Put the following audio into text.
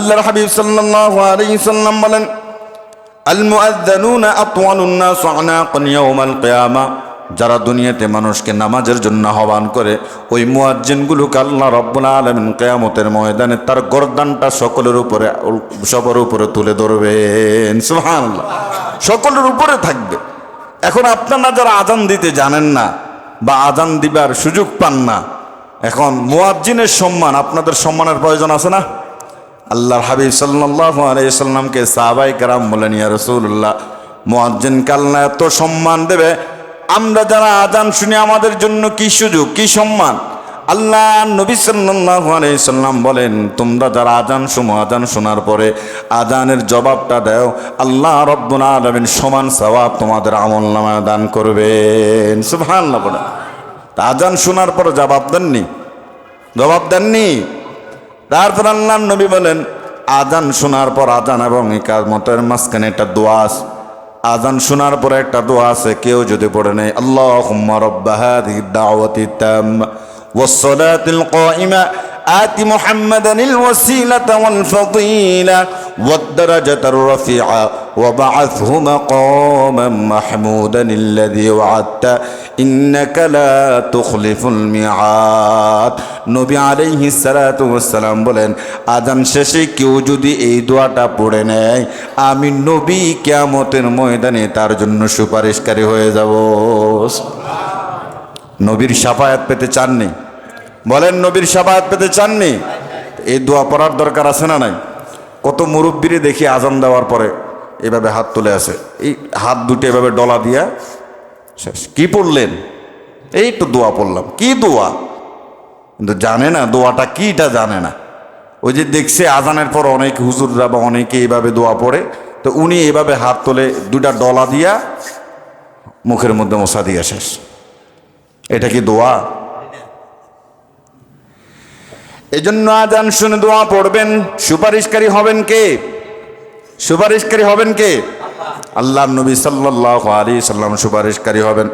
আল্লাহর হাবিব সাল্লাল্লাহু আলাইহি সাল্লাম বলেন আল মুআজ্জানুনা আতওয়ালুন নাস আনাকান ইয়াউমাল কিয়ামা যারা দুনিয়াতে মানুষকে নামাজের জন্য আহ্বান করে, ওই মুয়াজ্জিনগুলোকে আল্লাহ রব্বুল আলামিন কিয়ামতের ময়দানে তার গর্দানটা সকলের উপরে, সবার উপরে তুলে ধরবেন। সুবহানাল্লাহ। সকলের উপরে থাকবে। এখন আপনারা যারা আজান দিতে জানেন না বা আজান দিবার সুযোগ পান না, এখন মুয়াজ্জিনের সম্মান, আপনাদের সম্মানের প্রয়োজন আছে না? আল্লাহর হাবিব সাল্লাল্লাহু আলাইহি সাহাবাই কারাম বলেন, ইয়া রাসূলুল্লাহ, মুয়াজ্জিন কাল্লা এত সম্মান দেবে? আমরা যারা আজান শুনি, আমাদের জন্য কি সুযোগ, কি সম্মান? আল্লাহ নবী সাল্লাল্লাহু সাল্লাম বলেন, তোমরা যারা আজান শুনো আজান শোনার পরে আজানের জবাবটা দাও। আল্লাহ রব্বুল সমান সওয়াব তোমাদের আমল নামায় দান করবেন। বলেন। আজান শোনার পরে জবাব দেননি? জবাব দেননি? তারপর আল্লাহ নবী বলেন আজান শোনার পর আজান এবং ইকামতের মাঝখানে একটা দোয়া আছে আজান শোনার পরে একটা দোয়া আছে কেউ যদি পড়ে নেই আল্লাহ রব্বা হাদিহি দাওয়াতি তাম্মা والصلاة القائمة آت محمدا الوسيلة والفضيلة والدرجة الرفيعة وبعثه مقاما محمودا الذي وعدت إنك لا تخلف الميعاد নবী আলাইহি সালাতু ওয়াসসালাম বলেন আজান শেষে কেউ যদি এই দোয়াটা পড়ে নেয় আমি নবী কিয়ামতের ময়দানে তার জন্য সুপারিশকারী হয়ে যাব নবীর সাফায়াত পেতে চাননি বলেন নবীর সাফায়াত পেতে চাননি এই দোয়া পড়ার দরকার আছে না নাই কত মুরব্বীরে দেখি আজান দেওয়ার পরে এভাবে হাত তুলে আছে। এই হাত দুটো এভাবে ডলা দিয়া শেষ। কি পড়লেন? এই তো দোয়া পড়লাম। কি দোয়া? কিন্তু জানে না, দোয়াটা কিটা জানে না। ওই যে দেখছে আজানের পর অনেক হুজুররা বা অনেকে এইভাবে দোয়া পড়ে। তো উনি এভাবে হাত তোলে দুটা ডলা দিয়া মুখের মধ্যে মশা দিয়া শেষ। এটা কি দোয়া? এই জন্য আজান শুনে দোয়া পড়বেন। সুপারিশকারী হবেন কে? সুপারিশকারী হবেন কে? আল্লাহ নবী সাল্লাহ আলী সাল্লাম সুপারিশকারী হবেন।